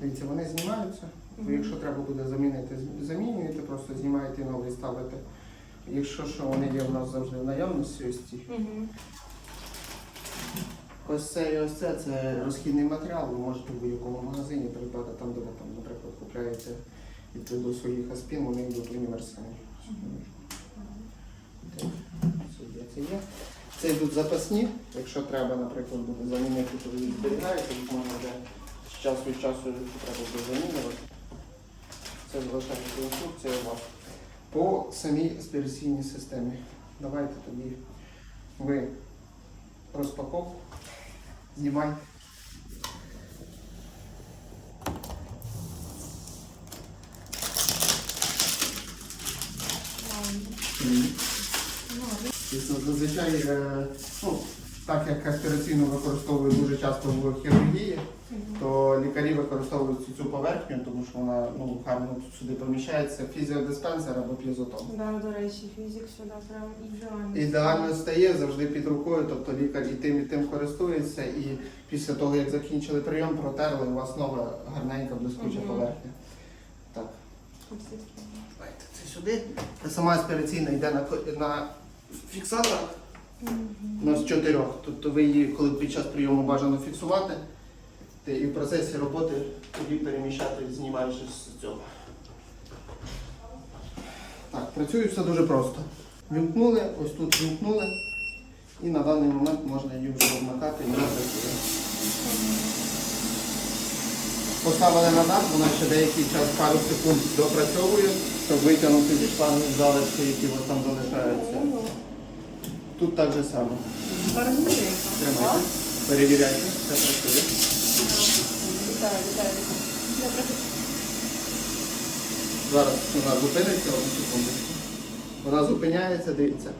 Дивіться, вони знімаються. Ви, Якщо треба буде замінити, замінюєте, просто знімаєте новий, ставите. Якщо що вони є в нас завжди в наявності, ось ці. Мгм. Ось це і ось це це розхідний матеріал, ви можете в будь-якому магазині придбати там, де ви там, наприклад, купляєте відповідно своїх аспін, вони йдуть універсальні. Так, Це є, це йдуть запасні, якщо треба, наприклад, буде замінити, то ви зберігаєте, їх можна буде з часу від часу, треба буде замінювати. Це залишається інструкція у вас. По самій аспіраційній системі. Давайте тоді ви розпаковку. Знімай. Зазвичай, е, ну, так як аспіраційну використовують дуже часто в хірургії, то використовують цю- поверхню, тому що вона ну, гарно сюди поміщається, фізіодиспенсер або п'єзотон. Да, до речі, фізик сюди прям ідеально. Ідеально стає завжди під рукою, тобто лікар і тим, і тим користується, і після того, як закінчили прийом, протерли, у вас нова гарненька блискуча Мгм. поверхня. Так, давайте це сюди. Сама аспіраційна йде на, на фіксаторах. Мгм. У нас чотирьох. Тобто ви її, коли під час прийому бажано фіксувати, ти і в процесі роботи тоді переміщати, знімаючи з цього. Так, працює все дуже просто. Вімкнули, ось тут вімкнули, і на даний момент можна її вже вмикати і вона працює. Поставили на дах, вона ще деякий час, пару секунд допрацьовує, щоб витягнути зі шланги залишки, які у вас там залишаються. Тут так же само. Тримайте, перевіряйте, все працює. Вітаю, вітаю. Я Зараз вона зупиниться, одну секундочку. Вона зупиняється, дивіться.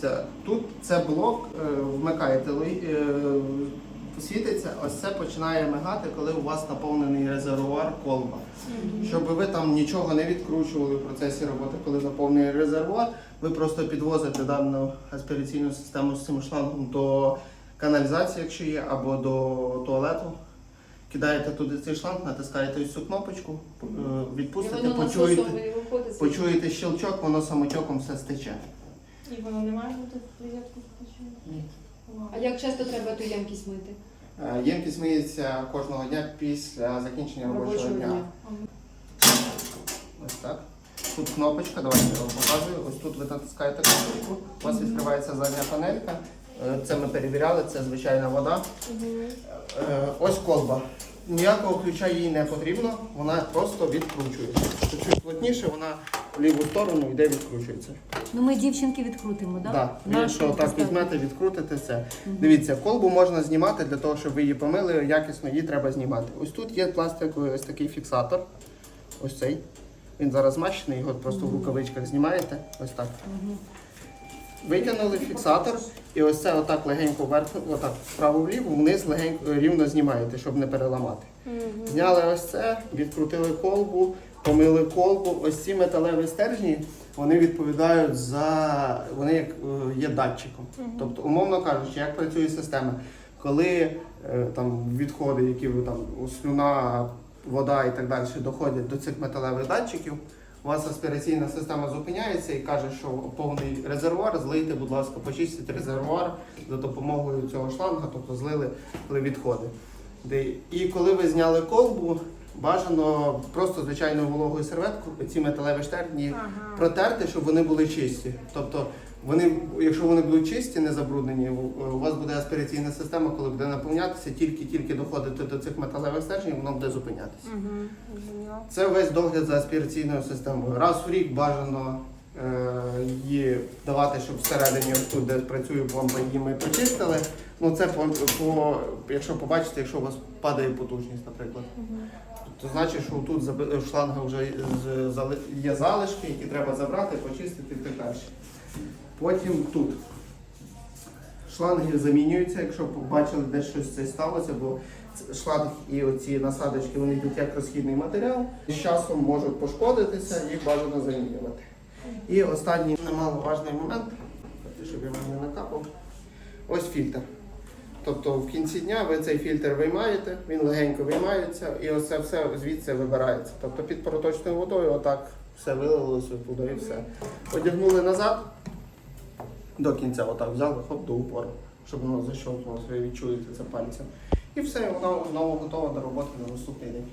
Це, тут це блок, е, вмикаєте, е, світиться, ось це починає мигати, коли у вас наповнений резервуар колба. Щоб ви там нічого не відкручували в процесі роботи, коли наповнений резервуар, ви просто підвозите дану аспіраційну систему з цим шлангом до каналізації, якщо є, або до туалету. Кидаєте туди цей шланг, натискаєте ось цю кнопочку, е, відпустите, почуєте, виходить. почуєте щелчок, воно самотьоком все стече. І воно не має бути в розетку Ні. А як часто треба ту ємкість мити? Е, Ємкість миється кожного дня після закінчення робочого дня. Ось так. Тут кнопочка, давайте я вам показую. Ось тут ви натискаєте кнопочку, у вас відкривається задня панелька. Е, Це ми перевіряли, це звичайна вода. Е, Ось колба. Ніякого ключа їй не потрібно, вона просто відкручується. Чуть плотніше, вона в ліву сторону йде відкручується. Ну ми дівчинки відкрутимо, так? Так, ви якщо так візьмете, відкрутите це. Дивіться, колбу можна знімати для того, щоб ви її помили, якісно її треба знімати. Ось тут є пластиковий ось такий фіксатор. Ось цей. Він зараз змащений, його просто в рукавичках знімаєте. Ось так. Витягнули фіксатор і ось це отак легенько вверх, отак вправо-вліво, вниз легенько рівно знімаєте, щоб не переламати. Зняли ось це, відкрутили колбу, помили колбу. Ось ці металеві стержні вони відповідають за вони як е, є датчиком. Тобто, умовно кажучи, як працює система, коли е, там відходи, які ви там слюна, вода і так далі доходять до цих металевих датчиків. У вас аспіраційна система зупиняється і каже, що повний резервуар, злийте, будь ласка, почистіть резервуар за допомогою цього шланга, тобто злили відходи. І коли ви зняли колбу, бажано просто звичайною вологою серветкою ці металеві штерні Ага. протерти, щоб вони були чисті. Тобто, вони, якщо вони будуть чисті, не забруднені, у- вас буде аспіраційна система, коли буде наповнятися, тільки-тільки доходити до цих металевих стержнів, воно буде зупинятися. Угу. Це весь догляд за аспіраційною системою. Раз в рік бажано е, її давати, щоб всередині, тут, де працює бомба, її ми почистили. Ну це по, по якщо побачите, якщо у вас падає потужність, наприклад. То значить, що тут шланга вже є залишки, які треба забрати, почистити і так далі. Потім тут шланги замінюються, якщо побачили, де щось це сталося, бо шланг і оці насадочки вони йдуть як розхідний матеріал. З часом можуть пошкодитися, їх бажано замінювати. І останній немаловажний момент, щоб я вам не накапав. Ось фільтр. Тобто в кінці дня ви цей фільтр виймаєте, він легенько виймається і оце все звідси вибирається. Тобто під проточною водою отак все вилилося і все. Одягнули назад до кінця, отак взяли, хоп, до упору, щоб воно защолкнулося, ви відчуєте це пальцем. І все, воно знову готова до роботи на наступний день.